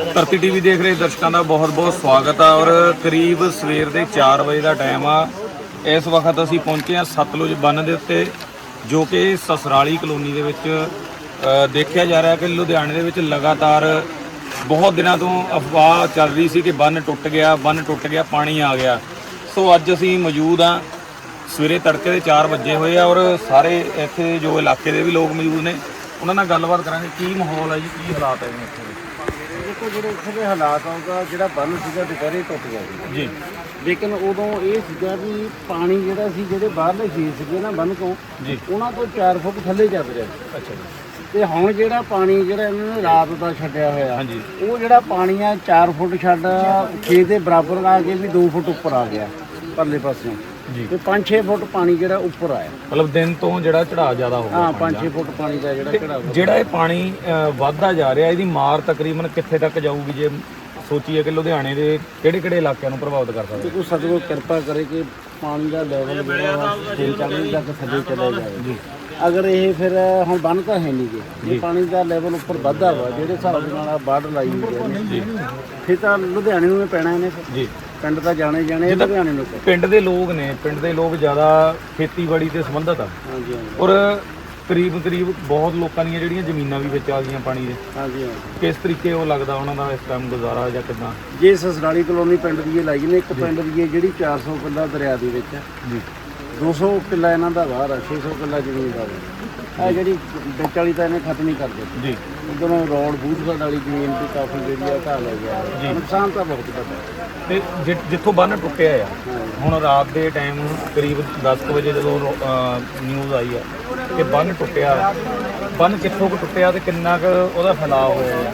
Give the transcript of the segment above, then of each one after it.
ਧਰਤੀ ਟੀਵੀ ਦੇਖ ਰਹੇ ਦਰਸ਼ਕਾਂ ਦਾ ਬਹੁਤ-ਬਹੁਤ ਸਵਾਗਤ ਆ ਔਰ ਕਰੀਬ ਸਵੇਰ ਦੇ 4 ਵਜੇ ਦਾ ਟਾਈਮ ਆ। ਇਸ ਵਕਤ ਅਸੀਂ ਪਹੁੰਚੇ ਆ ਸਤਲੁਜ ਬੰਨ ਦੇ ਉੱਤੇ, ਜੋ ਕਿ ਸਸਰਾਲੀ ਕਲੋਨੀ ਦੇ ਵਿੱਚ ਦੇਖਿਆ ਜਾ ਰਿਹਾ ਕਿ ਲੁਧਿਆਣੇ ਦੇ ਵਿੱਚ ਲਗਾਤਾਰ ਬਹੁਤ ਦਿਨਾਂ ਤੋਂ ਅਫਵਾਹ ਚੱਲ ਰਹੀ ਸੀ ਕਿ ਬੰਨ ਟੁੱਟ ਗਿਆ, ਬੰਨ ਟੁੱਟ ਗਿਆ, ਪਾਣੀ ਆ ਗਿਆ। ਸੋ ਅੱਜ ਅਸੀਂ ਮੌਜੂਦ ਆ ਸਵੇਰੇ ਤੜਕੇ ਦੇ 4 ਵਜੇ ਹੋਏ ਆ ਔਰ ਸਾਰੇ ਇੱਥੇ ਜੋ ਇਲਾਕੇ ਦੇ ਵੀ ਲੋਕ ਮੌਜੂਦ ਨੇ, ਉਹਨਾਂ ਨਾਲ ਗੱਲਬਾਤ ਕਰਾਂਗੇ। ਕੀ ਮਾਹੌਲ ਹੈ ਜੀ? ਕੀ ਹਾਲਾਤ ਹੈ ਇੱਥੇ? ਦੇ ਦੇਖੋ ਜਿਹੜੇ ਇੱਥੇ ਦੇ ਹਾਲਾਤ ਆਉਂਦਾ ਜਿਹੜਾ ਬੰਨ ਸੀਗਾ ਦੁਪਹਿਰੇ ਟੁੱਟ ਗਿਆ ਸੀ ਜੀ। ਲੇਕਿਨ ਉਦੋਂ ਇਹ ਸੀਗਾ ਵੀ ਪਾਣੀ ਜਿਹੜਾ ਸੀ ਜਿਹੜੇ ਬਾਹਰਲੇ ਖੇਤ ਸੀਗੇ ਨਾ ਬੰਨ ਤੋਂ ਜੀ। ਉਹਨਾਂ ਤੋਂ 4 ਫੁੱਟ ਥੱਲੇ ਚੱਲ ਰਿਹਾ ਸੀ। ਅੱਛਾ ਜੀ। ਤੇ ਹੁਣ ਜਿਹੜਾ ਪਾਣੀ ਜਿਹੜਾ ਇਹਨਾਂ ਨੇ ਰਾਤ ਦਾ ਛੱਡਿਆ ਹੋਇਆ ਹਾਂਜੀ। ਉਹ ਜਿਹੜਾ ਪਾਣੀ ਆ 4 ਫੁੱਟ ਛੱਡ ਖੇਤ ਦੇ ਬਰਾਬਰ ਆ ਕੇ ਵੀ 2 ਫੁੱਟ ਉੱਪਰ ਆ ਗਿਆ ਪਰਲੇ ਪਾਸਿਓਂ। ਜੀ। ਤੇ 5-6 ਫੁੱਟ ਪਾਣੀ ਜਿਹੜਾ ਉੱਪਰ ਆਇਆ। ਮਤਲਬ ਦਿਨ ਤੋਂ ਜਿਹੜਾ ਚੜਾਅ ਜ਼ਿਆਦਾ ਹੋ ਗਿਆ ਹਾਂ ਪਾਣੀ 5-6 ਫੁੱਟ ਪਾਣੀ ਦਾ ਜਿਹੜਾ ਦਾ। ਚੜਾਵਾ ਜਿਹੜਾ ਇਹ ਪਾਣੀ ਵੱਧਦਾ ਜਾ ਰਿਹਾ ਇਹਦੀ ਮਾਰ ਤਕਰੀਬਨ ਕਿੱਥੇ ਤੱਕ ਜਾਊਗੀ ਜੇ ਸੋਚੀਏ ਕਿ ਲੁਧਿਆਣੇ ਦੇ ਕਿਹੜੇ ਕਿਹੜੇ ਇਲਾਕਿਆਂ ਨੂੰ ਪ੍ਰਭਾਵਿਤ ਕਰ ਸਕਦਾ? ਕੋਈ ਸਤਿਗੁਰ ਕਿਰਪਾ ਕਰੇ ਕਿ ਪਾਣੀ ਦਾ ਲੈਵਲ ਜਿਹੜਾ ਤਿੰਨ ਚਾਰ ਤੱਕ ਥੱਲੇ ਚਲਾ ਜਾਵੇ। ਜੀ। ਅਗਰ ਇਹ ਫਿਰ ਹੁਣ ਬੰਨ ਤਾਂ ਹੈ ਨਹੀਂ ਜੇ। ਪਾਣੀ ਦਾ ਲੈਵਲ ਉੱਪਰ ਵੱਧਦਾ ਵਾ ਜਿਹੜੇ ਹਿਸਾਬ ਨਾਲ ਆਹ ਬਾੜ ਲਾਈ ਹੋਈ ਹੈ ਜੀ। ਫਿਰ ਤਾਂ ਲੁਧਿਆਣੇ ਨੂੰ ਹੀ ਪੈਣਾ ਇਹਨੇ ਫਿਰ। ਜੀ। ਪਿੰਡ ਤਾਂ ਜਾਣੇ ਜਾਣੇ ਇਹ ਲੁਧਿਆਣੇ ਨੂੰ। ਪਿੰਡ ਦੇ ਲੋਕ ਨੇ ਪਿੰਡ ਦੇ ਲੋਕ ਜ਼ਿਆਦਾ ਖੇਤੀਬਾੜੀ ਤੇ ਸੰਬੰਧਿਤ ਆ। ਹਾਂਜੀ ਹਾਂਜੀ। ਔਰ ਕਰੀਬ ਕਰੀਬ ਬਹੁਤ ਲੋਕਾਂ ਦੀਆਂ ਜਿਹੜੀਆਂ ਜ਼ਮੀਨਾਂ ਵੀ ਵਿੱਚ ਆ ਗਈਆਂ ਪਾਣੀ ਦੇ। ਹਾਂਜੀ ਹਾਂਜੀ। ਕਿਸ ਤਰੀਕੇ ਉਹ ਲੱਗਦਾ ਉਹਨਾਂ ਦਾ ਇਸ ਟਾਈਮ ਗੁਜ਼ਾਰਾ ਜਾਂ ਕਿਦਾਂ? ਜੇ ਸਸਰਾਲੀ ਕਲੋਨੀ ਪਿੰਡ ਦੀ ਇਹ ਲਾਈ ਨੇ ਇੱਕ ਪਿੰਡ ਦੀ ਇਹ ਜਿਹੜੀ 400 ਕਿੱਲਾ ਦਰਿਆ ਦੇ ਵਿੱਚ ਹੈ ਜੀ। 200 ਕਿੱਲਾ ਇਹਨਾਂ ਦਾ ਬਾਹਰ ਆ 600 ਕਿੱਲਾ ਜ਼ਮੀਨ ਦਾ ਇਹ ਜਿਹੜੀ ਵਿੱਚ ਵਾਲੀ ਤਾਂ ਇਹਨੇ ਖਤਮ ਹੀ ਕਰ ਦਿੱਤੀ। ਜੀ। ਉਧਰੋਂ ਰੋਡ ਬੂਥਗੜ ਵਾਲੀ ਜ਼ਮੀਨ ਤੇ ਕਾਫੀ ਜਿਹੜੀ ਆ ਢਾਹ ਲੈ ਗਿਆ ਨੁਕਸਾਨ ਤਾਂ ਬਹੁਤ ਹੈ। ਤੇ ਜਿ- ਜਿੱਥੋਂ ਬੰਨ ਟੁੱਟਿਆ ਆ ਹੁਣ ਰਾਤ ਦੇ ਟਾਈਮ ਕਰੀਬ 10 ਕੁ ਵਜੇ ਜਦੋਂ ਨਿਊਜ਼ ਆਈ ਆ ਕਿ ਬੰਨ ਟੁੱਟਿਆ। ਬੰਨ ਕਿੱਥੋਂ ਕੁ ਟੁੱਟਿਆ ਤੇ ਕਿੰਨਾ ਕੁ ਉਹਦਾ ਫੈਲਾਅ ਹੋਇਆ ਆ?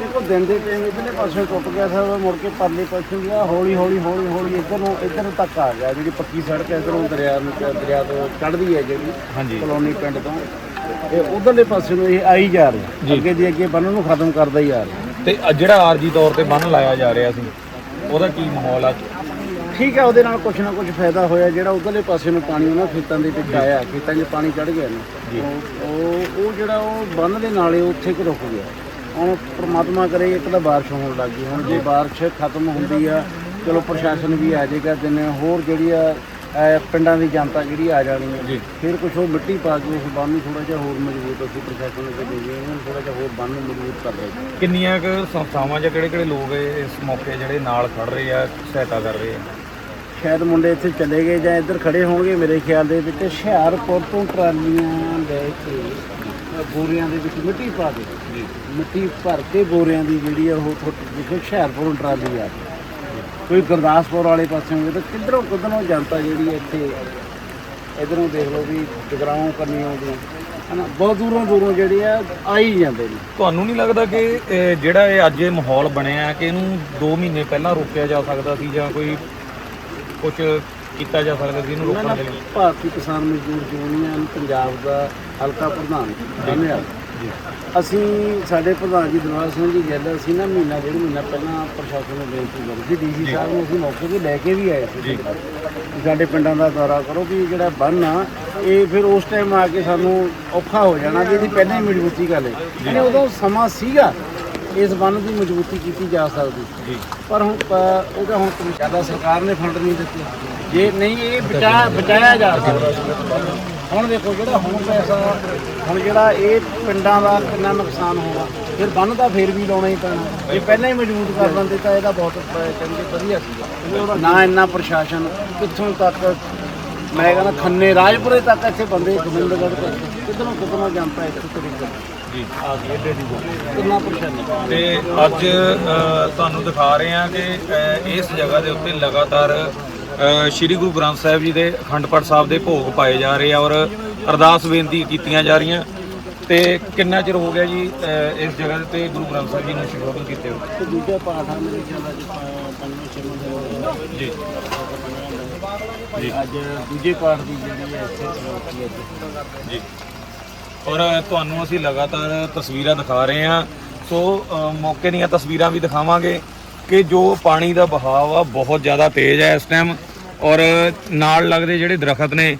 ਦੇਖੋ ਦਿਨ ਦੇ ਟਾਈਮ ਇਧਰਲੇ ਪਾਸੇ ਟੁੱਟ ਗਿਆ ਸਰ ਮੁੜ ਕੇ ਪਰਲੇ ਪਾਸੇ ਗਿਆ ਹੌਲੀ ਹੌਲੀ ਹੌਲੀ ਹੌਲੀ ਇੱਧਰ ਨੂੰ ਇੱਧਰ ਨੂੰ ਤੱਕ ਆ ਗਿਆ ਜਿਹੜੀ ਪੱਕੀ ਸੜਕ ਹੈ ਇੱਧਰੋਂ ਦਰਿਆ ਨੂੰ ਦਰਿਆ ਤੋਂ ਚੜ੍ਹਦੀ ਹੈ ਜਿਹੜੀ ਹਾਂਜੀ। ਕਲੋਨੀ ਪਿੰਡ ਤੋਂ। ਇਹ ਉਧਰਲੇ ਪਾਸੇ ਨੂੰ ਇਹ ਆਈ ਜਾ ਰਿਹਾ ਅੱਗੇ ਦੀ ਅੱਗੇ ਬੰਨ ਨੂੰ ਖਤਮ ਕਰਦਾ ਹੀ ਆ ਰਿਹਾ। ਤੇ ਜਿਹੜਾ ਆਰਜੀ ਤੌਰ ਤੇ ਬੰਨ ਲਾਇਆ ਜਾ ਰਿਹਾ ਸੀ ਉਹਦਾ ਕੀ ਮਾਹੌਲ ਆ? ਠੀਕ ਹੈ ਉਹਦੇ ਨਾਲ ਕੁਝ ਨਾ ਕੁਝ ਫਾਇਦਾ ਹੋਇਆ ਜਿਹੜਾ ਉਧਰਲੇ ਪਾਸੇ ਨੂੰ ਪਾਣੀ ਉਹਨਾਂ ਖੇਤਾਂ ਦੇ ਵਿੱਚ ਆਇਆ ਖੇਤਾਂ 'ਚ ਪਾਣੀ ਚੜ ਗਿਆ ਨਾ। ਉਹ ਉਹ ਜਿਹੜਾ ਉਹ ਬੰਨ ਦੇ ਨਾਲੇ ਉੱਥੇ ਕਿ ਰੁਕ ਗਿਆ। ਹੁਣ ਪ੍ਰਮਾਤਮਾ ਕਰੇ ਇੱਕ ਤਾਂ ਬਾਰਿਸ਼ ਹੋਣ ਲੱਗ ਗਈ। ਹੁਣ ਜੇ ਬਾਰਿਸ਼ ਖਤਮ ਹੁੰਦੀ ਆ ਚਲੋ ਪ੍ਰਸ਼ਾਸਨ ਵੀ ਆ ਜਾਏਗਾ ਦਿਨ ਹੋਰ ਜਿਹੜੀ ਆ ਅਹ ਪਿੰਡਾਂ ਦੀ ਜਨਤਾ ਜਿਹੜੀ ਆ ਜਾਣੀ ਹੈ ਜੀ। ਫਿਰ ਕੁਝ ਉਹ ਮਿੱਟੀ ਪਾ ਕੇ ਉਸ ਬੰਨ ਨੂੰ ਥੋੜਾ ਜਿਹਾ ਹੋਰ ਮਜ਼ਬੂਤ ਅਸੀਂ ਪ੍ਰਸ਼ਾਸਨ ਨੂੰ ਦੇ ਦੇ ਇਹਨਾਂ ਨੂੰ ਥੋੜਾ ਜਿਹਾ ਹੋਰ ਬੰਨ ਨੂੰ ਮਜ਼ਬੂਤ ਕਰ ਰਹੇ ਕਿੰਨੀਆਂ ਕੁ ਸੰਸਥਾਵਾਂ ਜਾਂ ਕਿਹੜੇ ਕਿਹੜੇ ਲੋਕ ਇਹ ਇਸ ਮੌਕੇ ਜਿਹੜੇ ਨਾਲ ਖੜ ਰਹੇ ਆ ਸਹਾਇਤਾ ਕਰ ਰਹੇ ਆ? ਸ਼ਾਇਦ ਮੁੰਡੇ ਇੱਥੇ ਚਲੇ ਗਏ ਜਾਂ ਇੱਧਰ ਖੜੇ ਹੋਣਗੇ ਮੇਰੇ ਖਿਆਲ ਦੇ ਵਿੱਚ ਹੁਸ਼ਿਆਰਪੁਰ ਤੋਂ ਟਰਾਲੀਆਂ ਲੈ ਕੇ ਬੋਰੀਆਂ ਦੇ ਵਿੱਚ ਮਿੱਟੀ ਪਾ ਕੇ। ਜੀ। ਮਿੱਟੀ ਭਰ ਕੇ ਬੋਰੀਆਂ ਦੀ ਜਿਹੜੀ ਆ ਉਹ ਥੋੜੀ ਦੇਖੋ ਹੁਸ਼ਿਆਰਪੁਰੋਂ ਟਰਾਲੀ ਆ। ਕੋਈ ਗੁਰਦਾਸਪੁਰ ਵਾਲੇ ਪਾਸੇ ਹੋਵੇ ਤਾਂ ਕਿੱਧਰੋਂ ਕਿੱਧਰੋਂ ਜਨਤਾ ਜਿਹੜੀ ਇੱਥੇ ਇਧਰੋਂ ਦੇਖ ਲਓ ਵੀ ਜਗਰਾਉਂ ਕਰਨੀ ਆਉਂਦੀ ਹਨਾ ਬਹੁਤ ਦੂਰੋਂ ਦੂਰੋਂ ਜਿਹੜੇ ਆ ਆਈ ਜਾਂਦੇ ਨੇ। ਤੁਹਾਨੂੰ ਨਹੀਂ ਲੱਗਦਾ ਕਿ ਇਹ ਜਿਹੜਾ ਇਹ ਅੱਜ ਇਹ ਮਾਹੌਲ ਬਣਿਆ ਹੈ ਕਿ ਇਹਨੂੰ 2 ਮਹੀਨੇ ਪਹਿਲਾਂ ਰੋਕਿਆ ਜਾ ਸਕਦਾ ਸੀ ਜਾਂ ਕੋਈ ਕੁਝ ਕੀਤਾ ਜਾ ਸਕਦਾ ਸੀ ਇਹਨੂੰ ਰੋਕਣ ਦੇ ਲਈ? ਭਾਰਤੀ ਕਿਸਾਨ ਮਜ਼ਦੂਰ ਯੂਨੀਅਨ ਪੰਜਾਬ ਦਾ ਹਲਕਾ ਪ੍ਰਧਾਨ ਧੰਨਵਾਦ। ਜੀ ਅਸੀਂ ਸਾਡੇ ਪ੍ਰਧਾਨ ਜੀ ਦਿਲਵਾਰ ਸਿੰਘ ਜੀ ਗੱਲ ਅਸੀਂ ਨਾ ਮਹੀਨਾ ਡੇਢ ਮਹੀਨਾ ਪਹਿਲਾਂ ਪ੍ਰਸ਼ਾਸਨ ਨੂੰ ਬੇਨਤੀ ਕਰੀ ਸੀ ਡੀਸੀ ਸਾਹਿਬ ਨੂੰ ਅਸੀਂ ਮੌਕੇ ਤੇ ਲੈ ਕੇ ਵੀ ਆਏ ਸੀ। ਸਾਡੇ ਪਿੰਡਾਂ ਦਾ ਦੌਰਾ ਕਰੋ ਵੀ ਜਿਹੜਾ ਬੰਨ ਆ ਇਹ ਫਿਰ ਉਸ ਟਾਈਮ ਆ ਕੇ ਸਾਨੂੰ ਔਖਾ ਹੋ ਜਾਣਾ ਵੀ ਇਹਦੀ ਪਹਿਲਾਂ ਹੀ ਮਜ਼ਬੂਤੀ ਕਰ ਲਈ ਯਾਨੀ ਉਦੋਂ ਸਮਾਂ ਸੀਗਾ ਇਸ ਬੰਨ ਦੀ ਮਜ਼ਬੂਤੀ ਕੀਤੀ ਜਾ ਸਕਦੀ। ਪਰ ਹੁਣ ਉਹਦਾ ਹੁਣ ਜ਼ਿਆਦਾ ਸਰਕਾਰ ਨੇ ਫੰਡ ਨਹੀਂ ਦਿੱਤੇ। ਜੇ ਨਹੀਂ ਇਹ ਬਚਾ ਬਚਾਇਆ ਜਾ ਸਕਦਾ। ਹੁਣ ਦੇਖੋ ਜਿਹੜਾ ਹੁਣ ਪੈਸਾ ਹੁਣ ਜਿਹੜਾ ਇਹ ਪਿੰਡਾਂ ਦਾ ਕਿੰਨਾ ਨੁਕਸਾਨ ਹੋਣਾ ਫਿਰ ਬੰਨ ਤਾਂ ਫੇਰ ਵੀ ਲਾਉਣਾ ਹੀ ਪੈਣਾ। ਇਹ ਪਹਿਲਾਂ ਹੀ ਮਜ਼ਬੂਤ ਕਰ ਦਿੰਦੇ ਤਾਂ ਇਹਦਾ ਬਹੁਤ ਕਹਿੰਦੇ ਵਧੀਆ ਸੀਗਾ ਨਾ ਇੰਨਾ ਪ੍ਰਸ਼ਾਸਨ ਕਿੱਥੋਂ ਤੱਕ ਮੈਂ ਕਹਿੰਦਾ ਖੰਨੇ ਰਾਜਪੁਰੇ ਤੱਕ ਇੱਥੇ ਬੰਦੇ ਗੋਬਿੰਦਗੜ੍ਹ ਤੋਂ ਕਿੱਧਰੋਂ ਕਿੱਧਰੋਂ ਜਨਤਾ ਇੱਥੇ ਤੁਰੀ। ਜੀ। ਆ ਗਈ ਏਡੇ ਦੀ। ਕਿੰਨਾ ਪਰੇਸ਼ਾਨੀ ਤੇ ਅੱਜ ਤੁਹਾਨੂੰ ਦਿਖਾ ਰਹੇ ਹਾਂ ਕਿ ਇਸ ਜਗ੍ਹਾ ਦੇ ਉੱਤੇ ਲਗਾਤਾਰ ਸ੍ਰੀ ਗੁਰੂ ਗ੍ਰੰਥ ਸਾਹਿਬ ਜੀ ਦੇ ਅਖੰਡ ਪਾਠ ਸਾਹਿਬ ਦੇ ਭੋਗ ਪਾਏ ਜਾ ਰਹੇ ਆ ਔਰ ਅਰਦਾਸ ਬੇਨਤੀ ਕੀਤੀਆਂ ਜਾ ਰਹੀਆਂ। ਤੇ ਕਿੰਨਾ ਚਿਰ ਹੋ ਗਿਆ ਜੀ ਇਸ ਜਗ੍ਹਾ ਉੱਤੇ ਗੁਰੂ ਗ੍ਰੰਥ ਸਾਹਿਬ ਜੀ ਨੂੰ ਸ਼ੁਰੂ ਕੀਤੇ ਹੋਏ? ਤੇ ਦੂਜਾ ਪਾਠ ਆ ਮੇਰੇ ਖਿਆਲ ਅੱਜ ਪੰਜਵੇਂ ਛੇਵੇਂ ਦਿਨ ਹੋਇਆ। ਜੀ। ਜੀ। ਅੱਜ ਦੂਜੇ ਪਾਠ ਦੀ ਜਿਹੜੀ ਹੈ ਇੱਥੇ ਜੀ। ਔਰ ਤੁਹਾਨੂੰ ਅਸੀਂ ਲਗਾਤਾਰ ਤਸਵੀਰਾਂ ਦਿਖਾ ਰਹੇ ਹਾਂ। ਸੋ ਮੌਕੇ ਦੀਆਂ ਤਸਵੀਰਾਂ ਵੀ ਦਿਖਾਵਾਂਗੇ ਕਿ ਜੋ ਪਾਣੀ ਦਾ ਬਹਾਵ ਆ ਬਹੁਤ ਜ਼ਿਆਦਾ ਤੇਜ਼ ਹੈ ਇਸ ਟਾਈਮ ਔਰ ਨਾਲ ਲੱਗਦੇ ਜਿਹੜੇ ਦਰਖਤ ਨੇ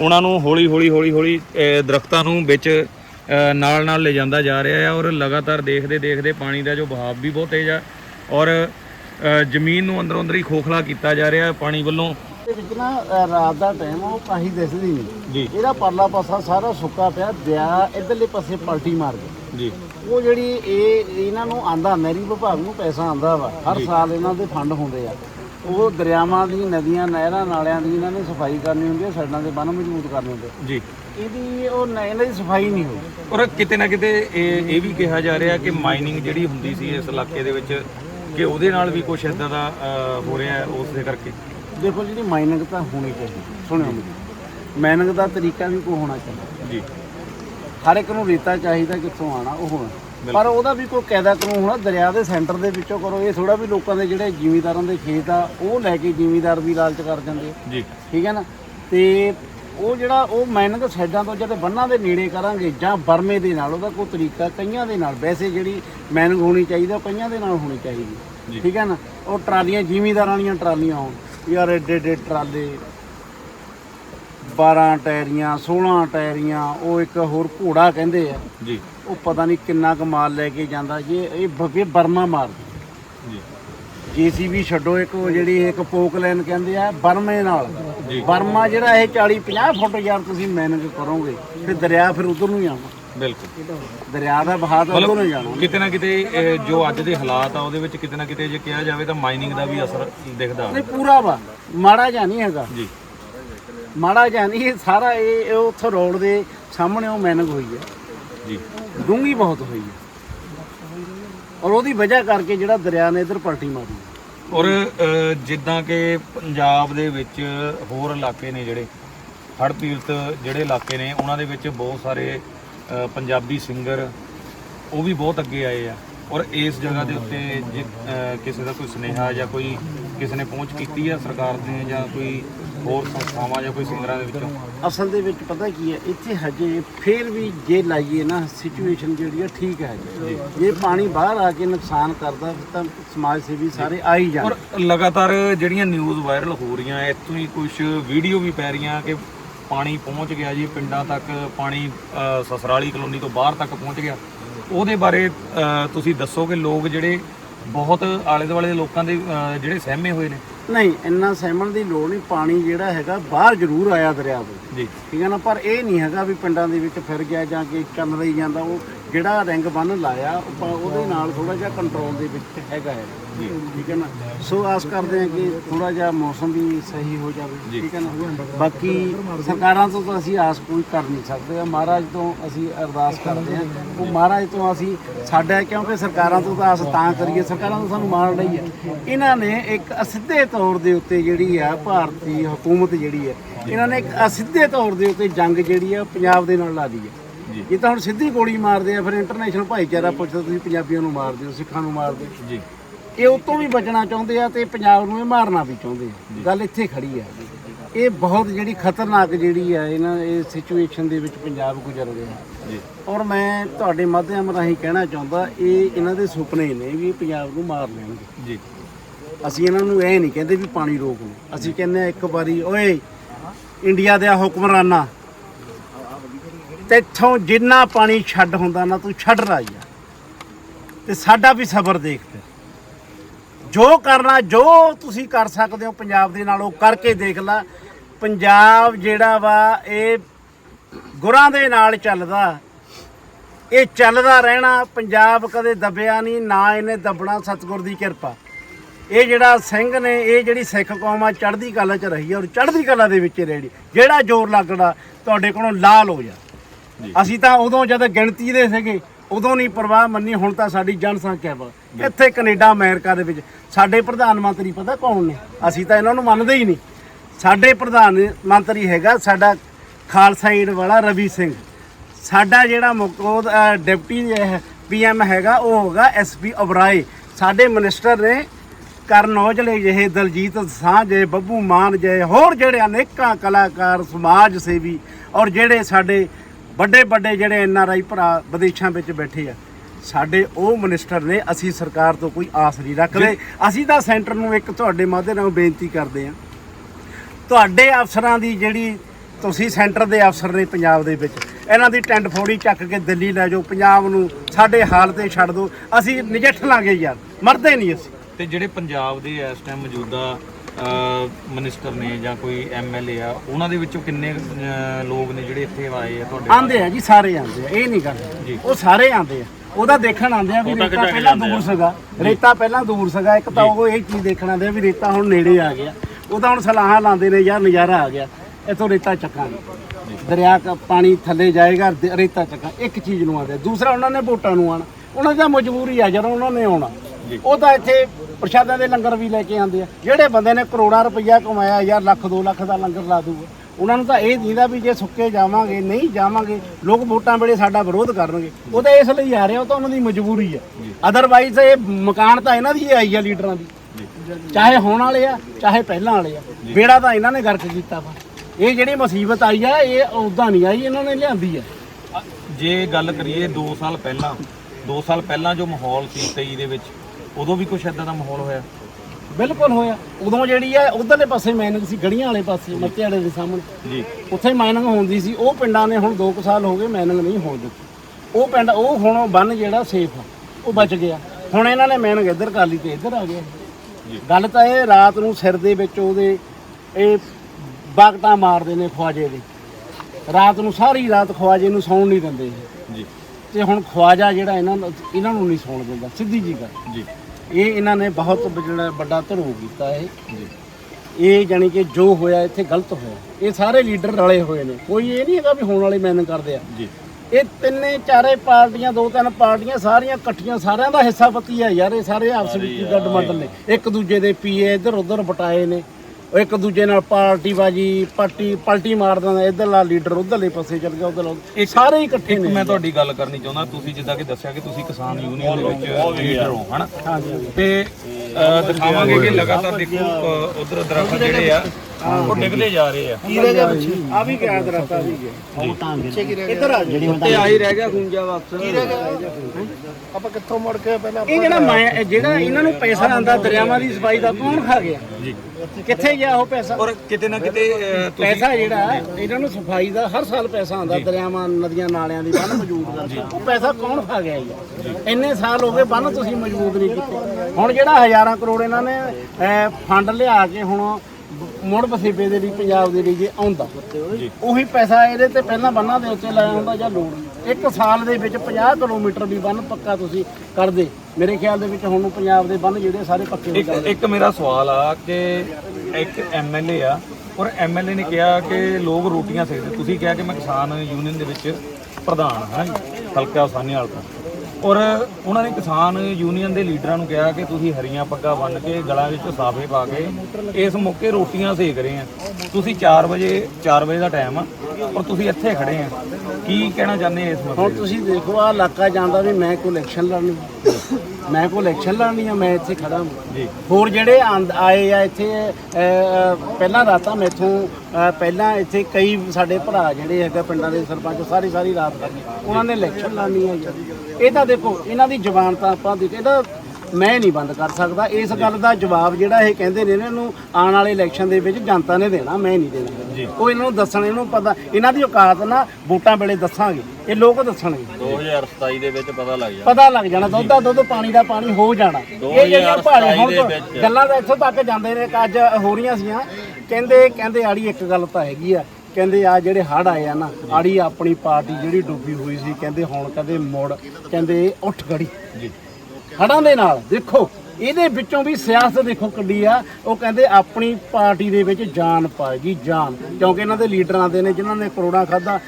ਉਹਨਾਂ ਨੂੰ ਹੌਲੀ ਹੌਲੀ ਹੌਲੀ ਹੌਲੀ ਦਰਖਤਾਂ ਨੂੰ ਵਿੱਚ ਨਾਲ ਨਾਲ ਲੈ ਜਾਂਦਾ ਜਾ ਰਿਹਾ ਹੈ ਔਰ ਲਗਾਤਾਰ ਦੇਖਦੇ ਦੇਖਦੇ ਪਾਣੀ ਦਾ ਜੋ ਵਹਾਅ ਵੀ ਬਹੁਤ ਤੇਜ਼ ਆ ਔਰ ਜ਼ਮੀਨ ਨੂੰ ਅੰਦਰੋਂ ਅੰਦਰ ਹੀ ਖੋਖਲਾ ਕੀਤਾ ਜਾ ਰਿਹਾ ਹੈ ਪਾਣੀ ਵੱਲੋਂ। ਵਿੱਚ ਨਾ ਰਾਤ ਦਾ ਟਾਈਮ ਉਹ ਕਾਹੀ ਦਿਸਦੀ ਨਹੀਂ। ਜੀ। ਇਹਦਾ ਪਰਲਾ ਪਾਸਾ ਸਾਰਾ ਸੁੱਕਾ ਪਿਆ ਦਰਿਆ ਇਧਰਲੇ ਪਾਸੇ ਪਲਟੀ ਮਾਰ ਗਿਆ ਜੀ। ਉਹ ਜਿਹੜੀ ਇਹ ਇਹਨਾਂ ਨੂੰ ਆਂਦਾ ਨਹਿਰੀ ਵਿਭਾਗ ਨੂੰ ਪੈਸਾ ਆਂਦਾ ਵਾ ਹਰ ਸਾਲ ਇਹਨਾਂ ਦੇ ਫੰਡ ਹੁੰਦੇ ਆ। ਉਹ ਦਰਿਆਵਾਂ ਦੀ ਨਦੀਆਂ ਨਹਿਰਾਂ ਨਾਲਿਆਂ ਦੀ ਇਹਨਾਂ ਨੇ ਸਫ਼ਾਈ ਕਰਨੀ ਹੁੰਦੀ ਹੈ ਸਾਈਡਾਂ ਦੇ ਬੰਨ ਮਜ਼ਬੂਤ ਕਰਨੇ ਹੁੰਦੇ ਜੀ। ਇਹਦੀ ਉਹ ਨ- ਇਹਨਾਂ ਦੀ ਸਫ਼ਾਈ ਨਹੀਂ ਹੋਈ। ਔਰ ਕਿਤੇ ਨਾ ਕਿਤੇ ਇਹ ਇਹ ਵੀ ਕਿਹਾ ਜਾ ਰਿਹਾ ਕਿ ਮਾਈਨਿੰਗ ਜਿਹੜੀ ਹੁੰਦੀ ਸੀ ਇਸ ਇਲਾਕੇ ਦੇ ਵਿੱਚ ਕਿ ਉਹਦੇ ਨਾਲ ਵੀ ਕੁਝ ਇਦਾਂ ਦਾ ਹੋ ਰਿਹਾ ਹੈ ਉਸ ਦੇ ਕਰਕੇ? ਦੇਖੋ ਜਿਹੜੀ ਮਾਈਨਿੰਗ ਤਾਂ ਹੋਣੀ ਚਾਹੀਦੀ ਸੁਣਿਓ ਮੇਰੀ ਮਾਈਨਿੰਗ ਦਾ ਤਰੀਕਾ ਵੀ ਕੋਈ ਹੋਣਾ ਚਾਹੀਦਾ। ਜੀ। ਹਰ ਇੱਕ ਨੂੰ ਰੇਤਾ ਚਾਹੀਦਾ ਕਿੱਥੋਂ ਆਣਾ ਉਹ ਹੋਣਾ। ਪਰ ਉਹਦਾ ਵੀ ਕੋਈ ਕਾਇਦਾ ਕਾਨੂੰਨ ਹੋਣਾ ਦਰਿਆ ਦੇ ਸੈਂਟਰ ਦੇ ਵਿੱਚੋਂ ਕਰੋ। ਇਹ ਥੋੜਾ ਵੀ ਲੋਕਾਂ ਦੇ ਜਿਹੜੇ ਜ਼ਿਮੀਂਦਾਰਾਂ ਦੇ ਖੇਤ ਆ ਉਹ ਲੈ ਕੇ ਜ਼ਿਮੀਂਦਾਰ ਵੀ ਲਾਲਚ ਕਰ ਜਾਂਦੇ ਆ। ਜੀ। ਠੀਕ ਹੈ ਨਾ? ਤੇ ਉਹ ਜਿਹੜਾ ਉਹ ਮਾਈਨਿੰਗ ਸਾਈਡਾਂ ਤੋਂ ਜਦੋਂ ਬੰਨਾਂ ਦੇ ਨੇੜੇ ਕਰਾਂਗੇ ਜਾਂ ਬਰਮੇ ਦੇ ਨਾਲ ਉਹਦਾ ਕੋਈ ਤਰੀਕਾ ਕਈਆਂ ਦੇ ਨਾਲ। ਵੈਸੇ ਜਿਹੜੀ ਮਾਈਨਿੰਗ ਹੋਣੀ ਚਾਹੀਦੀ ਉਹ ਕਈਆਂ ਦੇ ਨਾਲ ਹੋਣੀ ਚਾਹੀਦੀ ਠੀਕ ਹੈ ਨਾ? ਉਹ ਟਰਾਲੀਆਂ ਜ਼ਿਮੀਂਦਾਰਾਂ ਵਾਲੀਆਂ ਟਰਾਲੀਆਂ ਹੋਣ। ਯਾਰ ਏਡੇ ਏਡੇ ਟਰਾਲੇ 12 ਟਾਇਰੀਆਂ 16 ਟਾਇਰੀਆਂ ਉਹ ਇੱਕ ਹੋਰ ਘੋੜਾ ਕਹਿੰਦੇ ਆ। ਜੀ। ਉਹ ਪਤਾ ਨਹੀਂ ਕਿੰਨਾ ਕੁ ਮਾਲ ਲੈ ਕੇ ਜਾਂਦਾ ਜੇ ਇਹ ਬੱਬੇ ਬਰਮਾ ਮਾਰਦੀ ਜੀ। ਜੀਸੀਬੀ ਛੱਡੋ ਇੱਕ ਉਹ ਜਿਹੜੀ ਇੱਕ ਪੋਕਲੈਨ ਕਹਿੰਦੇ ਆ ਬਰਮੇ ਨਾਲ। ਜੀ। ਬਰਮਾ ਜਿਹੜਾ ਇਹ 40 50 ਫੁੱਟ ਯਾਰ ਤੁਸੀਂ ਮੈਨੇਜ ਕਰੋਗੇ ਫਿਰ ਦਰਿਆ ਫਿਰ ਉਧਰ ਨੂੰ ਜਾਣਾ ਬਿਲਕੁਲ। ਦਰਿਆ ਦਾ ਬਹਾਅ ਤਾਂ ਉਧਰ ਨੂੰ ਜਾਣਾ। ਕਿਤੇ ਨਾ ਕਿਤੇ ਜੋ ਅੱਜ ਦੇ ਹਾਲਾਤ ਆ ਉਹਦੇ ਵਿੱਚ ਕਿਤੇ ਨਾ ਕਿਤੇ ਜੇ ਕਿਹਾ ਜਾਵੇ ਤਾਂ ਮਾਈਨਿੰਗ ਦਾ ਵੀ ਅਸਰ ਦਿਖਦਾ। ਨਹੀਂ ਪੂਰਾ ਵਾ। ਮਾੜਾ ਜਿਹਾ ਨਹੀਂ ਹੈਗਾ। ਜੀ। ਮਾੜਾ ਜਿਹਾ ਨਹੀਂ ਇਹ ਸਾਰਾ ਇਹ ਇਹ ਉੱਥੋਂ ਰੋਡ ਦੇ ਸਾਹਮਣੇ ਉਹ ਮੈਨੇਜ ਹੋਈ ਹੈ। ਜੀ। ਡੂੰਗੀ ਬਹੁਤ ਹੋਈ ਹੈ। ਔਰ ਉਹਦੀ ਵਜ੍ਹਾ ਕਰਕੇ ਜਿਹੜਾ ਦਰਿਆ ਨੇ ਇਧਰ ਪਲਟੀ ਮਾਰੀ। ਔਰ ਅ, ਜਿੱਦਾਂ ਕਿ ਪੰਜਾਬ ਦੇ ਵਿੱਚ ਹੋਰ ਇਲਾਕੇ ਨੇ ਜਿਹੜੇ ਹੜ੍ਹ ਪੀੜਤ ਜਿਹੜੇ ਇਲਾਕੇ ਨੇ ਉਹਨਾਂ ਦੇ ਵਿੱਚ ਬਹੁਤ ਸਾਰੇ ਅ, ਪੰਜਾਬੀ ਸਿੰਗਰ ਉਹ ਵੀ ਬਹੁਤ ਅੱਗੇ ਆਏ ਆ। ਔਰ ਇਸ ਜਗ੍ਹਾ ਦੇ ਉੱਤੇ ਜੇ ਕਿਸੇ ਦਾ ਕੋਈ ਸੁਨੇਹਾ ਜਾਂ ਕੋਈ ਕਿਸੇ ਨੇ ਪਹੁੰਚ ਕੀਤੀ ਆ ਸਰਕਾਰ ਨੇ ਜਾਂ ਕੋਈ ਹੋਰ ਸੰਸਥਾਵਾਂ ਜਾਂ ਕੋਈ ਸਿੰਗਰਾਂ ਦੇ ਵਿੱਚੋਂ? ਅਸਲ ਦੇ ਵਿੱਚ ਪਤਾ ਕੀ ਹੈ ਇੱਥੇ ਹਜੇ ਫੇਰ ਵੀ ਜੇ ਲਾਈਏ ਨਾ ਸਿਚੁਏਸ਼ਨ ਜਿਹੜੀ ਹੈ ਠੀਕ ਹੈ ਜੀ। ਜੇ ਪਾਣੀ ਬਾਹਰ ਆ ਕੇ ਨੁਕਸਾਨ ਕਰਦਾ ਤਾਂ ਸਮਾਜ ਸੇਵੀ ਸਾਰੇ ਆ ਹੀ ਜਾਣ। ਔਰ ਲਗਾਤਾਰ ਜਿਹੜੀਆਂ ਨਿਊਜ਼ ਵਾਇਰਲ ਹੋ ਰਹੀਆਂ ਇੱਥੋਂ ਹੀ ਕੁਝ ਵੀਡੀਓ ਵੀ ਪੈ ਰਹੀਆਂ ਕਿ ਪਾਣੀ ਪਹੁੰਚ ਗਿਆ ਜੀ ਪਿੰਡਾਂ ਤੱਕ ਪਾਣੀ ਸਸਰਾਲੀ ਕਲੋਨੀ ਤੋਂ ਬਾਹਰ ਤੱਕ ਪਹੁੰਚ ਗਿਆ। ਉਹਦੇ ਬਾਰੇ ਤੁਸੀਂ ਦੱਸੋ ਕਿ ਲੋਕ ਜਿਹੜੇ ਬਹੁਤ ਆਲੇ ਦੁਆਲੇ ਦੇ ਲੋਕਾਂ ਦੇ ਜਿਹੜੇ ਸਹਿਮੇ ਹੋਏ ਨੇ। ਨਹੀਂ ਇੰਨਾ ਸਹਿਮਣ ਦੀ ਲੋੜ ਨਹੀਂ ਪਾਣੀ ਜਿਹੜਾ ਹੈਗਾ ਬਾਹਰ ਜ਼ਰੂਰ ਆਇਆ ਦਰਿਆ ਤੋਂ ਜੀ। ਠੀਕ ਹੈ ਨਾ ਪਰ ਇਹ ਨਹੀਂ ਹੈਗਾ ਵੀ ਪਿੰਡਾਂ ਦੇ ਵਿੱਚ ਫਿਰ ਗਿਆ ਜਾਂ ਕਿ ਚੱਲ ਰਹੀ ਜਾਂਦਾ ਉਹ ਜਿਹੜਾ ਰਿੰਗ ਬੰਨ ਲਾਇਆ ਉਹ ਪ- ਉਹਦੇ ਨਾਲ ਥੋੜਾ ਜਿਹਾ ਕੰਟਰੋਲ ਦੇ ਵਿੱਚ ਹੈਗਾ ਹੈ। ਠੀਕ ਹੈ ਨਾ? ਸੋ ਆਸ ਕਰਦੇ ਹਾਂ ਕਿ ਥੋੜਾ ਜਿਹਾ ਮੌਸਮ ਵੀ ਸਹੀ ਹੋ ਜਾਵੇ। ਠੀਕ ਹੈ ਨਾ? ਬਾਕੀ ਸਰਕਾਰਾਂ ਤੋਂ ਤਾਂ ਅਸੀਂ ਆਸ ਕੋਈ ਕਰ ਨਹੀਂ ਸਕਦੇ। ਆ ਮਹਾਰਾਜ ਤੋਂ ਅਸੀਂ ਅਰਦਾਸ ਕਰਦੇ ਹਾਂ। ਉਹ ਮਹਾਰਾਜ ਤੋਂ ਅਸੀਂ ਸਾਡਾ ਕਿਉਂਕਿ ਸਰਕਾਰਾਂ ਤੋਂ ਤਾਂ ਆਸ ਤਾਂ ਕਰੀਏ। ਸਰਕਾਰਾਂ ਤੋਂ ਸਾਨੂੰ ਮਾਰ ਲਈ ਹੈ। ਇਹਨਾਂ ਨੇ ਇੱਕ ਅਸਿੱਧੇ ਤੌਰ ਦੇ ਉੱਤੇ ਜਿਹੜੀ ਆ ਭਾਰਤੀ ਹਕੂਮਤ ਜਿਹੜੀ ਹੈ ਇਹਨਾਂ ਨੇ ਇੱਕ ਅਸਿੱਧੇ ਤੌਰ ਦੇ ਉੱਤੇ ਜੰਗ ਜਿਹੜੀ ਆ ਪੰਜਾਬ ਦੇ ਨਾਲ ਲਾ ਦੀ ਹੈ। ਇਹ ਤਾਂ ਹੁਣ ਸਿੱਧੀ ਗੋਲੀ ਮਾਰਦੇ ਆ ਫਿਰ ਇੰਟਰਨੈਸ਼ਨਲ ਭਾਈਚਾਰਾ ਪੁੱਛਦਾ ਤੁਸੀਂ ਪੰਜਾਬੀਆਂ ਨੂੰ ਮਾਰਦੇ ਹੋ ਸਿੱਖਾਂ ਨੂੰ ਮਾਰਦੇ ਹੋ। ਜੀ। ਇਹ ਉਤੋਂ ਵੀ ਬਚਣਾ ਚਾਹੁੰਦੇ ਆ ਤੇ ਪੰਜਾਬ ਨੂੰ ਇਹ ਮਾਰਨਾ ਵੀ ਚਾਹੁੰਦੇ ਆ। ਗੱਲ ਇੱਥੇ ਖੜੀ ਆ। ਇਹ ਬਹੁਤ ਜਿਹੜੀ ਖਤਰਨਾਕ ਜਿਹੜੀ ਆ ਇਹਨਾਂ ਇਹ ਸਿਚੁਏਸ਼ਨ ਦੇ ਵਿੱਚ ਪੰਜਾਬ ਗੁਜ਼ਰ ਰਿਹਾ। ਜੀ। ਔਰ ਮੈਂ ਤੁਹਾਡੇ ਮਾਧਿਅਮ ਰਾਹੀਂ ਕਹਿਣਾ ਚਾਹੁੰਦਾ ਇਹ ਇਹਨਾਂ ਦੇ ਸੁਪਨੇ ਨੇ ਵੀ ਪੰਜਾਬ ਨੂੰ ਮਾਰ ਲੈਣਗੇ। ਜੀ। ਅਸੀਂ ਇਹਨਾਂ ਨੂੰ ਇਹ ਨਹੀਂ ਕਹਿੰਦੇ ਵੀ ਪਾਣੀ ਰੋਕ। ਲਓ ਅਸੀਂ ਕਹਿੰਦੇ ਆ ਇੱਕ ਵਾਰੀ ਓਏ ਇੰਡੀਆ ਦੇ ਹੁਕਮਰਾਨਾ। ਤੇਥੋਂ ਜਿੰਨਾ ਪਾਣੀ ਛੱਡ ਹੁੰਦਾ ਨਾ ਤੂੰ ਛੱਡ ਰਾਈ ਆ। ਤੇ ਸਾਡਾ ਵੀ ਸਬਰ ਦੇਖਦੇ ਜੋ ਕਰਨਾ, ਜੋ ਤੁਸੀਂ ਕਰ ਸਕਦੇ ਹੋ ਪੰਜਾਬ ਦੇ ਨਾਲ, ਉਹ ਕਰਕੇ ਦੇਖ ਲੈ। ਪੰਜਾਬ ਜਿਹੜਾ ਵਾ, ਇਹ ਗੁਰਾਂ ਦੇ ਨਾਲ ਚੱਲਦਾ। ਇਹ ਚੱਲਦਾ ਰਹਿਣਾ, ਪੰਜਾਬ ਕਦੇ ਦਬਿਆ ਨਹੀਂ, ਨਾ ਇਹਨੇ ਦਬਣਾ ਸਤਿਗੁਰ ਦੀ ਕਿਰਪਾ। ਇਹ ਜਿਹੜਾ ਸਿੰਘ ਨੇ, ਇਹ ਜਿਹੜੀ ਸਿੱਖ ਕੌਮ ਆ, ਚੜ੍ਹਦੀ ਕਲਾ 'ਚ ਰਹੀ ਆ, ਔਰ ਚੜ੍ਹਦੀ ਕਲਾ ਦੇ ਵਿੱਚ ਰਹਿਣੀ ਜਿਹੜਾ ਜ਼ੋਰ ਲੱਗਣਾ ਤੁਹਾਡੇ ਕੋਲੋਂ ਲਾਲ ਹੋ ਜਾ। ਅਸੀਂ ਤਾਂ ਉਦੋਂ ਜਦ ਗਿਣਤੀ ਦੇ ਸੀਗੇ ਉਦੋਂ ਨਹੀਂ ਪਰਵਾਹ ਮੰਨੀ ਹੁਣ ਤਾਂ ਸਾਡੀ ਜਨਸੰਖਿਆ ਵਾ ਇੱਥੇ ਕੈਨੇਡਾ ਅਮਰੀਕਾ ਦੇ ਵਿੱਚ। ਸਾਡੇ ਪ੍ਰਧਾਨ ਮੰਤਰੀ ਪਤਾ ਕੌਣ ਨੇ? ਅਸੀਂ ਤਾਂ ਇਹਨਾਂ ਨੂੰ ਮੰਨਦੇ ਹੀ ਨਹੀਂ। ਸਾਡੇ ਪ੍ਰਧਾਨ ਮੰਤਰੀ ਹੈਗਾ ਸਾਡਾ ਖਾਲਸਾ ਏਡ ਵਾਲਾ ਰਵੀ ਸਿੰਘ। ਸਾਡਾ ਜਿਹੜਾ ਅਹ, ਡਿਪਟੀ ਪੀਐਮ ਹੈਗਾ ਉਹ ਹੋਗਾ ਐਸਪੀ ਅਬਰਾਏ। ਸਾਡੇ ਮਿਨਿਸਟਰ ਨੇ ਕਰਨ ਔਜਲੇ ਜਿਹੇ ਦਲਜੀਤ ਸਾਂਝ ਜੇ ਬੱਬੂ ਮਾਨ ਜੇ ਹੋਰ ਜਿਹੜੇ ਅਨੇਕਾਂ ਕਲਾਕਾਰ ਸਮਾਜ ਸੇਵੀ ਔਰ ਜਿਹੜੇ ਸਾਡੇ ਵੱਡੇ ਵੱਡੇ ਜਿਹੜੇ ਐਨ ਆਰ ਆਈ ਭਰਾ ਵਿਦੇਸ਼ਾਂ ਵਿੱਚ ਬੈਠੇ ਆ ਸਾਡੇ ਉਹ ਮਿਨਿਸਟਰ ਨੇ ਅਸੀਂ ਸਰਕਾਰ ਤੋਂ ਕੋਈ ਆਸ ਨਹੀਂ ਰੱਖਦੇ। ਅਸੀਂ ਤਾਂ ਸੈਂਟਰ ਨੂੰ ਇੱਕ ਤੁਹਾਡੇ ਮਾਧਿਅਮ ਨਾਲ ਬੇਨਤੀ ਕਰਦੇ ਹਾਂ ਤੁਹਾਡੇ ਅਫਸਰਾਂ ਦੀ ਜਿਹੜੀ ਤੁਸੀਂ ਸੈਂਟਰ ਦੇ ਅਫਸਰ ਨੇ ਪੰਜਾਬ ਦੇ ਵਿੱਚ ਇਹਨਾਂ ਦੀ ਟੈਂਡ ਫੋੜੀ ਚੱਕ ਕੇ ਦਿੱਲੀ ਲੈ ਜਾਓ ਪੰਜਾਬ ਨੂੰ ਸਾਡੇ ਹਾਲ ਤੇ ਛੱਡ ਦਿਓ। ਅਸੀਂ ਨਜਿੱਠ ਲਾਂਗੇ ਯਾਰ ਮਰਦੇ ਨਹੀਂ ਅਸੀਂ। ਤੇ ਜਿਹੜੇ ਪੰਜਾਬ ਦੇ ਇਸ ਟਾਈਮ ਮੌਜੂਦਾ ਮਿਨਿਸਟਰ ਨੇ ਜਾਂ ਕੋਈ ਐਮਐਲਏ ਆ ਉਹਨਾਂ ਦੇ ਵਿੱਚੋਂ ਕਿੰਨੇ ਅਹ, ਲੋਕ ਨੇ ਜਿਹੜੇ ਇੱਥੇ ਆਏ ਆ ਤੁਹਾਡੇ ਆਂਦੇ ਆ ਜੀ ਸਾਰੇ ਆਂਦੇ ਆ ਇਹ ਨਹੀਂ ਗੱਲ। ਉਹ ਸਾਰੇ ਆਂਦੇ ਆ। ਉਹਦਾ ਦੇਖਣ ਆਂਦੇ ਆ ਵੀ ਰੇਤਾ ਪਹਿਲਾਂ ਦੂਰ ਸੀਗਾ। ਰੇਤਾ ਪਹਿਲਾਂ ਦੂਰ ਸੀਗਾ। ਇੱਕ ਤਾਂ ਉਹ ਇਹ ਚੀਜ਼ ਦੇਖਣ ਆਂਦੇ ਆ ਵੀ ਰੇਤਾ ਹੁਣ ਨੇੜੇ ਆ ਗਿਆ। ਉਹਦਾ ਹੁਣ ਸਲਾਹਾਂ ਲਾਉਂਦੇ ਨੇ ਯਾਰ ਨਜ਼ਾਰਾ ਆ ਗਿਆ। ਇੱਥੋਂ ਰੇਤਾ ਚੱਕਾਂਗੇ ਦਰਿਆ ਦਾ ਪਾਣੀ ਥੱਲੇ ਜਾਏਗਾ ਦ- ਰੇਤਾ ਚੱਕਾਂ। ਇੱਕ ਚੀਜ਼ ਨੂੰ ਆਂਦੇ ਦੂਸਰਾ ਉਹਨਾਂ ਨੇ ਵੋਟਾਂ ਨੂੰ ਆਣਾ ਉਹਨਾਂ ਦਾ ਮਜਬੂਰੀ ਆ ਜਦੋਂ ਉਹਨਾਂ ਨੇ ਆਉਣਾ। ਉਹ ਤਾਂ ਇੱਥੇ ਪ੍ਰਸ਼ਾਦਾਂ ਦੇ ਲੰਗਰ ਵੀ ਲੈ ਕੇ ਆਉਂਦੇ ਆ। ਜਿਹੜੇ ਬੰਦੇ ਨੇ ਕਰੋੜਾਂ ਰੁਪਈਆ ਕਮਾਇਆ ਯਾਰ ਲੱਖ 2 ਲੱਖ ਦਾ ਲੰਗਰ ਲਾ ਦੂਗਾ। ਉਹਨਾਂ ਨੂੰ ਤਾਂ ਇਹ ਦੀਦਾ ਵੀ ਜੇ ਸੁੱਕੇ ਜਾਵਾਂਗੇ ਨਹੀਂ ਜਾਵਾਂਗੇ ਲੋਕ ਵੋਟਾਂ ਵੇਲੇ ਸਾਡਾ ਵਿਰੋਧ ਕਰਨਗੇ। ਉਹ ਤਾਂ ਇਸ ਲਈ ਆ ਰਹੇ ਉਹ ਤਾਂ ਉਹਨਾਂ ਦੀ ਮਜਬੂਰੀ ਆ। ਅਦਰਵਾਈਜ਼ ਇਹ ਮਕਾਨ ਤਾਂ ਇਹਨਾਂ ਦੀ ਹੀ ਆਈ ਆ ਲੀਡਰਾਂ ਦੀ। ਚਾਹੇ ਹੋਣ ਵਾਲੇ ਆ ਚਾਹੇ ਪਹਿਲਾਂ ਵਾਲੇ ਆ। ਬੇੜਾ ਤਾਂ ਇਹਨਾਂ ਨੇ ਗਰਕ ਕੀਤਾ ਵਾ। ਇਹ ਜਿਹੜੀ ਮੁਸੀਬਤ ਆਈ ਆ ਇਹ ਉਦਾਂ ਨਹੀਂ ਆਈ ਇਹਨਾਂ ਨੇ ਲਿਆਂਦੀ ਆ। ਜੇ ਗੱਲ ਕਰੀਏ 2 ਸਾਲ ਪਹਿਲਾਂ 2 ਸਾਲ ਪਹਿਲਾਂ ਜੋ ਮਾਹੌਲ ਸੀ 23 ਦੇ ਵਿੱਚ ਉਦੋਂ ਵੀ ਕੁਝ ਐਦਾਂ ਦਾ ਮਾਹੌਲ ਹੋਇਆ? ਬਿਲਕੁਲ ਹੋਇਆ। ਉਦੋਂ ਜਿਹੜੀ ਆ ਉਧਰਲੇ ਪਾਸੇ ਮਾਈਨਿੰਗ ਸੀ ਗੜੀਆਂ ਵਾਲੇ ਪਾਸੇ ਮੱਤੇ ਵਾਲੇ ਦੇ ਸਾਹਮਣੇ। ਜੀ। ਉੱਥੇ ਮਾਈਨਿੰਗ ਹੁੰਦੀ ਸੀ। ਉਹ ਪਿੰਡਾਂ ਨੇ ਹੁਣ 2 ਸਾਲ ਹੋ ਗਏ ਮਾਈਨਿੰਗ ਨਹੀਂ ਹੋਣ ਦਿੱਤੀ। ਉਹ ਪਿੰਡ ਉਹ ਹੁਣ ਬੰਨ ਜਿਹੜਾ ਸੇਫ ਆ ਉਹ ਬਚ ਗਿਆ। ਹੁਣ ਇਹਨਾਂ ਨੇ ਮਾਈਨਿੰਗ ਇੱਧਰ ਕਰ ਲਈ ਤੇ ਇੱਧਰ ਆ ਗਿਆ। ਗੱਲ ਤਾਂ ਇਹ ਰਾਤ ਨੂੰ ਸਿਰ ਦੇ ਵਿੱਚ ਉਹਦੇ ਇਹ ਬਾਗਟਾਂ ਮਾਰਦੇ ਨੇ ਖਵਾਜੇ ਦੇ। ਰਾਤ ਨੂੰ ਸਾਰੀ ਰਾਤ ਖਵਾਜੇ ਨੂੰ ਸੌਣ ਨਹੀਂ ਦਿੰਦੇ। ਜੀ। ਤੇ ਹੁਣ ਖਵਾਜਾ ਜਿਹੜਾ ਇਹਨਾਂ ਨੂੰ ਇਹਨਾਂ ਨੂੰ ਨਹੀਂ ਸੌਣ ਦਿੰਦਾ। ਸਿੱਧੀ ਜੀ ਗੱਲ। ਜੀ। ਇਹ ਇਹਨਾਂ ਨੇ ਬਹੁਤ ਜਿਹੜਾ ਵੱਡਾ ਧਰੋ ਕੀਤਾ ਇਹ। ਜੀ। ਇਹ ਜਾਣੀ ਕਿ ਜੋ ਹੋਇਆ ਇੱਥੇ ਗਲਤ ਹੋਇਆ। ਇਹ ਸਾਰੇ ਲੀਡਰ ਰਲੇ ਹੋਏ ਨੇ। ਕੋਈ ਇਹ ਨਹੀਂ ਹੈਗਾ ਵੀ ਹੋਣ ਵਾਲੇ ਮਿਹਨਤ ਕਰਦੇ ਆ। ਜੀ। ਇਹ ਤਿੰਨੇ ਚਾਰੇ ਪਾਰਟੀਆਂ ਦੋ ਤਿੰਨ ਪਾਰਟੀਆਂ ਸਾਰੀਆਂ ਇਕੱਠੀਆਂ ਸਾਰਿਆਂ ਦਾ ਹਿੱਸਾ ਪਤੀ ਆ ਯਾਰ ਇਹ ਸਾਰੇ ਆਪਸ ਵਿੱਚ ਹੀ ਗੱਡ ਮੰਡਲ ਨੇ। ਇੱਕ ਦੂਜੇ ਦੇ ਪੀਏ ਇੱਧਰ ਉੱਧਰ ਬਟਾਏ ਨੇ। ਉਹ ਇੱਕ ਦੂਜੇ ਨਾਲ ਪਾਰਟੀ ਬਾਜੀ ਪਾਰਟੀ ਪਲਟੀ ਮਾਰ ਦਿੰਦਾ ਇੱਧਰਲਾ ਲੀਡਰ ਉੱਧਰਲੇ ਪਾਸੇ ਚੱਲ ਗਿਆ ਉੱਧਰ। ਇਹ ਸਾਰੇ ਹੀ ਇਕੱਠੇ ਇੱਕ ਨੇ। ਮੈਂ ਤੁਹਾਡੀ ਗੱਲ ਕਰਨੀ ਚਾਹੁੰਦਾ ਤੁਸੀਂ ਜਿੱਦਾਂ ਕਿ ਦੱਸਿਆ ਕਿ ਤੁਸੀਂ ਕਿਸਾਨ ਯੂਨੀਅਨ ਦੇ ਵਿੱਚ ਲੀਡਰ ਹੋ ਹਨਾ? ਤੇ ਦਿਖਾਵਾਂਗੇ ਕਿ ਲਗਾਤਾਰ ਦੇਖੋ ਉਧਰ ਦਰਖਤ ਜਿਹੜੇ ਆ ਉਹ ਡਿੱਗਦੇ ਜਾ ਰਹੇ ਆ। ਕੀ ਰਹਿ ਗਿਆ ਪਿੱਛੇ। ਆ ਵੀ ਗਿਆ ਦਰਖਤ ਆ ਵੀ ਗਿਆ ਉਹ ਤਾਂ ਪਿੱਛੇ ਕੀ ਰਹਿ ਗਿਆ ਇੱਧਰ ਆ ਜਿਹੜੀ ਤੇ ਆਹੀ ਰਹਿ ਗਿਆ ਖੂੰਜਾ ਵਾਪਸ। ਕੀ ਰਹਿ ਗਿਆ ਆਪਾਂ ਕਿੱਥੋਂ ਮੁੜ ਕੇ ਪਹਿਲਾਂ ਇਹ ਜਿਹੜਾ ਮੈਂ ਇਹ ਜਿਹੜਾ ਇਹਨਾਂ ਨੂੰ ਪੈਸਾ ਆਂਦਾ ਦਰਿਆਵਾਂ ਦੀ ਸਫ਼ਾਈ ਦਾ ਕੌਣ ਖਾ ਗਿਆ? ਜੀ। ਕਿੱਥੇ ਗਿਆ ਉਹ ਪੈਸਾ? ਔਰ ਕਿਤੇ ਨਾ ਕਿਤੇ ਅ, ਤੁਸੀਂ ਪੈਸਾ ਜਿਹੜਾ ਇਹਨਾਂ ਨੂੰ ਸਫ਼ਾਈ ਦਾ ਹਰ ਸਾਲ ਪੈਸਾ ਆਂਦਾ ਦਰਿਆਵਾਂ ਨਦੀਆਂ ਨਾਲਿਆਂ ਦੀ ਬੰਨ ਮੌਜੂਦ ਕਰਦਾ ਉਹ ਪੈਸਾ ਕੌਣ ਖਾ ਗਿਆ ਯਾਰ ਇੰਨੇ ਸਾਲ ਹੋ ਗਏ ਬੰਨ ਤੁਸੀਂ ਮਜ਼ਬੂਤ ਨਹੀਂ ਕੀਤੇ। ਹੁਣ ਜਿਹੜਾ ਹਜ਼ਾਰਾਂ ਕਰੋੜ ਇਹਨਾਂ ਨੇ ਫੰਡ ਲਿਆ ਕੇ ਹੁਣ ਮੁੜ ਵਸੇਬੇ ਦੇ ਲਈ ਪੰਜਾਬ ਦੇ ਲਈ ਜੇ ਆਉਂਦਾ ਉਹੀ ਪੈਸਾ ਇਹਦੇ ਤੇ ਪਹਿਲਾਂ ਬੰਨਾਂ ਦੇ ਉੱਤੇ ਲਾਇਆ ਹੁੰਦਾ ਜਾਂ ਲੋੜ। ਇੱਕ ਸਾਲ ਦੇ ਵਿੱਚ 50 ਕਿਲੋਮੀਟਰ ਵੀ ਬੰਨ ਪੱਕਾ ਤੁਸੀਂ ਕਰਦੇ। ਮੇਰੇ ਖਿਆਲ ਦੇ ਵਿੱਚ ਹੁਣ ਨੂੰ ਪੰਜਾਬ ਦੇ ਬੰਨ ਜਿਹੜੇ ਸਾਰੇ ਪੱਕੇ ਹੋ ਇੱਕ ਇੱਕ ਮੇਰਾ ਸਵਾਲ ਆ ਕਿ ਇੱਕ ਐਮਐਲਏ ਆ ਔਰ ਐਮਐਲਏ ਨੇ ਕਿਹਾ ਕਿ ਲੋਕ ਰੋਟੀਆਂ ਸੇਕਦੇ। ਤੁਸੀਂ ਕਿਹਾ ਕਿ ਮੈਂ ਕਿਸਾਨ ਯੂਨੀਅਨ ਦੇ ਵਿੱਚ ਪ੍ਰਧਾਨ ਹਾਂ ਹਲਕਾ ਸਾਨੇਵਾਲ ਤੋਂ ਔਰ ਉਹਨਾਂ ਨੇ ਕਿਸਾਨ ਯੂਨੀਅਨ ਦੇ ਲੀਡਰਾਂ ਨੂੰ ਕਿਹਾ ਕਿ ਤੁਸੀਂ ਹਰੀਆਂ ਪੱਗਾਂ ਬੰਨ੍ਹ ਕੇ ਗਲਾਂ ਵਿੱਚ ਸਾਫੇ ਪਾ ਕੇ ਇਸ ਮੌਕੇ ਰੋਟੀਆਂ ਸੇਕ ਰਹੇ ਆ। ਤੁਸੀਂ 4 ਵਜੇ 4 ਵਜੇ ਦਾ ਟਾਈਮ ਆ ਔਰ ਤੁਸੀਂ ਇੱਥੇ ਖੜੇ ਆ। ਕੀ ਕਹਿਣਾ ਚਾਹੁੰਦੇ ਇਸ ਮਸਲੇ ਹੁਣ ਤੁਸੀਂ ਦੇਖੋ ਆ ਇਲਾਕਾ ਜਾਂਦਾ ਵੀ ਮੈਂ ਕੋਈ ਇਲੈਕਸ਼ਨ ਲੜਨੀ ਮੈਂ ਕੋਈ ਇਲੈਕਸ਼ਨ ਲੜਨੀ ਆ ਮੈਂ ਇੱਥੇ ਖੜਾ ਹਾਂ। ਜੀ। ਹੋਰ ਜਿਹੜੇ ਆਏ ਆ ਇੱਥੇ ਪਹਿਲਾਂ ਰਾਤਾਂ ਮੈਥੋਂ ਪਹਿਲਾਂ ਇੱਥੇ ਕਈ ਸਾਡੇ ਭਰਾ ਜਿਹੜੇ ਹੈਗੇ ਪਿੰਡਾਂ ਦੇ ਸਰਪੰਚ ਸਾਰੀ ਸਾਰੀ ਰਾਤ ਕਰਨੀ ਉਹਨਾਂ ਨੇ ਇਲੈਕਸ਼ਨ ਲੜਨੀ ਹੈ ਇਹ ਤਾਂ ਦੇਖੋ ਇਹਨਾਂ ਦੀ ਜ਼ਬਾਨ ਤਾਂ ਆਪਾਂ ਦੇਖ ਇਹਦਾ ਮੈਂ ਨਹੀਂ ਬੰਦ ਕਰ ਸਕਦਾ। ਇਸ ਗੱਲ ਦਾ ਜਵਾਬ ਜਿਹੜਾ ਇਹ ਕਹਿੰਦੇ ਨੇ ਇਹਨਾਂ ਨੂੰ ਆਉਣ ਵਾਲੇ ਇਲੈਕਸ਼ਨ ਦੇ ਵਿੱਚ ਜਨਤਾ ਨੇ ਦੇਣਾ ਮੈਂ ਨਹੀਂ ਦੇਣਾ। ਉਹ ਇਹਨਾਂ ਨੂੰ ਦੱਸਣ ਇਹਨੂੰ ਪਤਾ ਇਹਨਾਂ ਦੀ ਔਕਾਤ ਨਾ ਵੋਟਾਂ ਵੇਲੇ ਦੱਸਾਂਗੇ। ਇਹ ਲੋਕ ਦੱਸਣਗੇ। 2027 ਦੇ ਵਿੱਚ ਪਤਾ ਲੱਗ ਜਾ ਪਤਾ ਲੱਗ ਜਾਣਾ ਦੁੱਧ ਦਾ ਦੁੱਧ ਪਾਣੀ ਦਾ ਪਾਣੀ ਹੋ ਜਾਣਾ। ਇਹ ਜਿਹੜੀਆਂ ਭਾੜੇ ਹੁਣ ਤੋਂ ਗੱਲਾਂ ਤਾਂ ਇੱਥੋਂ ਤੱਕ ਜਾਂਦੇ ਨੇ ਅੱਜ ਹੋ ਰਹੀਆਂ ਸੀਆਂ। ਕਹਿੰਦੇ ਕਹਿੰਦੇ ਆੜੀ ਇੱਕ ਗੱਲ ਤਾਂ ਹੈਗੀ ਆ। ਕਹਿੰਦੇ ਆ ਜਿਹੜੇ ਹੜ ਆਏ ਆ ਨਾ ਆੜੀ ਆਪਣੀ ਪਾਰਟੀ ਜਿਹੜੀ ਡੁੱਬੀ ਹੋਈ ਸੀ ਕਹਿੰਦੇ ਹੁਣ ਕਦੇ ਮੁੜ ਕਹਿੰਦੇ ਉੱਠ ਜੀ ਹੜਾਂ ਦੇ ਨਾਲ। ਦੇਖੋ, ਇਹਦੇ ਵਿੱਚੋਂ ਵੀ ਸਿਆਸਤ ਦੇਖੋ ਕੱਢੀ ਆ। ਉਹ ਕਹਿੰਦੇ ਆਪਣੀ ਪਾਰਟੀ ਦੇ ਵਿੱਚ ਜਾਨ ਪਾਏਗੀ, ਜਾਨ। ਕਿਉਂਕਿ ਇਹਨਾਂ ਦੇ ਲੀਡਰਾਂ ਦੇ ਨੇ, ਜਿਨ੍ਹਾਂ ਨੇ ਕਰੋੜਾਂ ਖਾਦਾ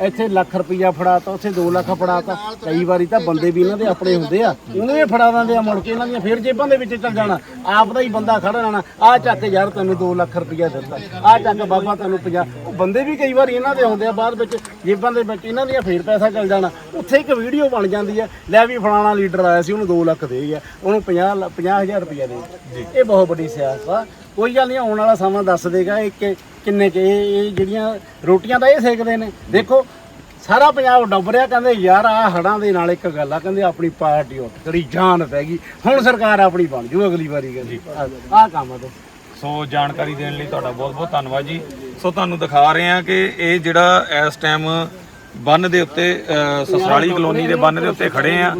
ਇੱਥੇ ਲੱਖ ਰੁਪਈਆ ਫੜਾਤਾ ਉੱਥੇ 2 ਲੱਖ ਫੜਾਤਾ। ਕਈ ਵਾਰੀ ਤਾਂ ਬੰਦੇ ਵੀ ਇਹਨਾਂ ਦੇ ਆਪਣੇ ਹੁੰਦੇ ਆ। ਉਹਨੇ ਵੀ ਫੜਾ ਦਿੰਦੇ ਆ ਮੁੜ ਕੇ ਇਹਨਾਂ ਦੀਆਂ ਫੇਰ ਜੇਬਾਂ ਦੇ ਵਿੱਚ ਚੱਲ ਜਾਣਾ। ਆਪ ਦਾ ਹੀ ਬੰਦਾ ਖੜਾ ਰਹਿਣਾ। ਆ ਚੱਕ ਯਾਰ ਤੈਨੂੰ 2 ਲੱਖ ਰੁਪਈਆ ਦਿੱਤਾ। ਆ ਚੱਕ ਬਾਬਾ ਤੈਨੂੰ 50 ਉਹ ਬੰਦੇ ਵੀ ਕਈ ਵਾਰੀ ਇਹਨਾਂ ਦੇ ਹੁੰਦੇ ਆ ਬਾਅਦ ਵਿੱਚ ਜੇਬਾਂ ਦੇ ਵਿੱਚ ਇਹਨਾਂ ਦੀਆਂ ਫੇਰ ਪੈਸਾ ਚੱਲ ਜਾਣਾ। ਉੱਥੇ ਇੱਕ ਵੀਡੀਓ ਬਣ ਜਾਂਦੀ ਆ ਲੈ ਵੀ ਫਲਾਣਾ ਲੀਡਰ ਆਇਆ ਸੀ ਉਹਨੂੰ 2 ਲੱਖ ਦੇ ਗਿਆ। ਉਹਨੂੰ 50 50000 ਰੁਪਈਆ ਦੇ। ਇਹ ਬਹੁਤ ਵੱਡੀ ਸਿਆਸਤ ਆ। ਕੋਈ ਗੱਲ ਨਹੀਂ ਆਉਣ ਵਾਲਾ ਸਮਾਂ ਦੱਸ ਦੇਗਾ ਇਹ ਕਿ ਕਿੰਨੇ ਕਿ ਇਹ ਜਿਹੜੀਆਂ ਰੋਟੀਆਂ ਤਾਂ ਇਹ ਸੇਕਦੇ ਨੇ। ਦੇਖੋ ਸਾਰਾ ਪੰਜਾਬ ਡੁੱਬ ਰਿਹਾ ਕਹਿੰਦੇ ਯਾਰ ਆ ਹੜਾਂ ਦੇ ਨਾਲ ਇੱਕ ਗੱਲ ਆ ਕਹਿੰਦੇ ਆਪਣੀ ਪਾਰਟੀ ਉੱਠ ਕਿਹੜੀ ਜਾਨ ਪੈ ਗਈ। ਹੁਣ ਸਰਕਾਰ ਆਪਣੀ ਬਣ ਜੂ ਅਗਲੀ ਵਾਰੀ ਕਹਿੰਦੀ। ਆਹ ਕੰਮ ਆ ਤੇ। ਸੋ ਜਾਣਕਾਰੀ ਦੇਣ ਲਈ ਤੁਹਾਡਾ ਬਹੁਤ ਬਹੁਤ ਧੰਨਵਾਦ ਜੀ। ਸੋ ਤੁਹਾਨੂੰ ਦਿਖਾ ਰਹੇ ਹਾਂ ਕਿ ਇਹ ਜਿਹੜਾ ਇਸ ਟਾਈਮ ਬੰਨ ਦੇ ਉੱਤੇ ਅ, ਸਸਰਾਲੀ ਕਲੋਨੀ ਦੇ ਬੰਨ ਦੇ ਉੱਤੇ ਖੜੇ ਆ